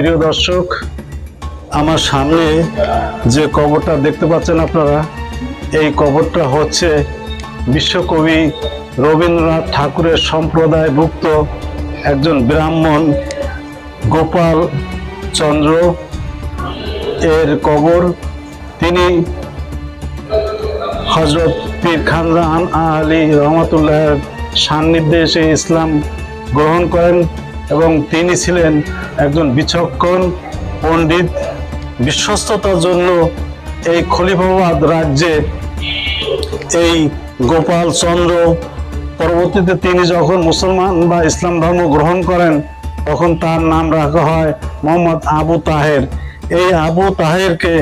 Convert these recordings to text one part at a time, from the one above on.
প্রিয় দর্শক, আমার সামনে যে কবরটা দেখতে পাচ্ছেন আপনারা, এই কবরটা হচ্ছে বিশ্বকবি রবীন্দ্রনাথ ঠাকুরের সম্প্রদায়ভুক্ত একজন ব্রাহ্মণ গোপাল চন্দ্র। এর কবর তিনি হজরত পীর খানজাহান আলী রহমতুল্লাহের সান্নিধ্যে এসে ইসলাম গ্রহণ করেন। এবং তিনি ছিলেন একজন বিচক্ষণ পণ্ডিত। বিশ্বস্ততার জন্য এই খলিফাবাদ রাজ্যে এই গোপাল চন্দ্র পরবর্তীতে তিনি যখন মুসলমান বা ইসলাম ধর্ম গ্রহণ করেন, তখন তার নাম রাখা হয় মোহাম্মদ আবু তাহের। এই আবু তাহেরকে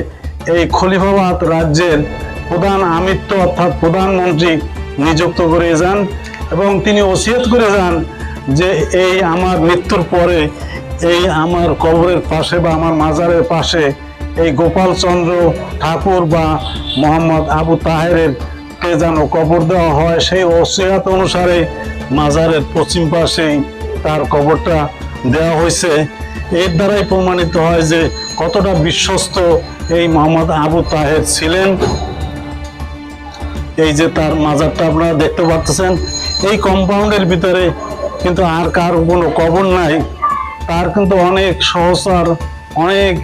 এই খলিফাবাদ রাজ্যের প্রধান আমিত্ব অর্থাৎ প্রধানমন্ত্রী নিযুক্ত করে যান এবং তিনি ওসিয়ত করে যান যে এই আমার মৃত্যুর পরে, এই আমার কবরের পাশে বা আমার মাজারের পাশে এই গোপাল চন্দ্র ঠাকুর বা মোহাম্মদ আবু তাহেরের কে যেন কবর দেওয়া হয়, সেই ওসিয়াত অনুসারে মাজারের পশ্চিম পাশেই তার কবরটা দেওয়া হয়েছে। এর দ্বারাই প্রমাণিত হয় যে কতটা বিশ্বস্ত এই মোহাম্মদ আবু তাহের ছিলেন। এই যে তার মাজারটা আপনারা দেখতে পাচ্ছেন, এই কম্পাউন্ডের ভিতরে কিন্তু আর কার কোনো কবর নাই। তার কিন্তু অনেক সহসার অনেক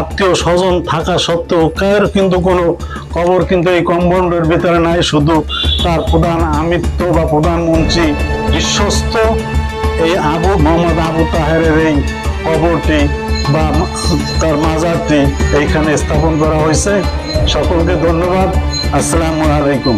আত্মীয় স্বজন থাকা সত্ত্বেও কার কিন্তু কোনো কবর কিন্তু এই কম্পাউন্ডের ভিতরে নাই। শুধু তার প্রধান আমিত্ব বা প্রধানমন্ত্রী বিশ্বস্ত এই আবু মোহাম্মদ আবু তাহেরের এই কবরটি বা তার মাজারটি এইখানে স্থাপন করা হয়েছে। সকলকে ধন্যবাদ। আসসালামু আলাইকুম।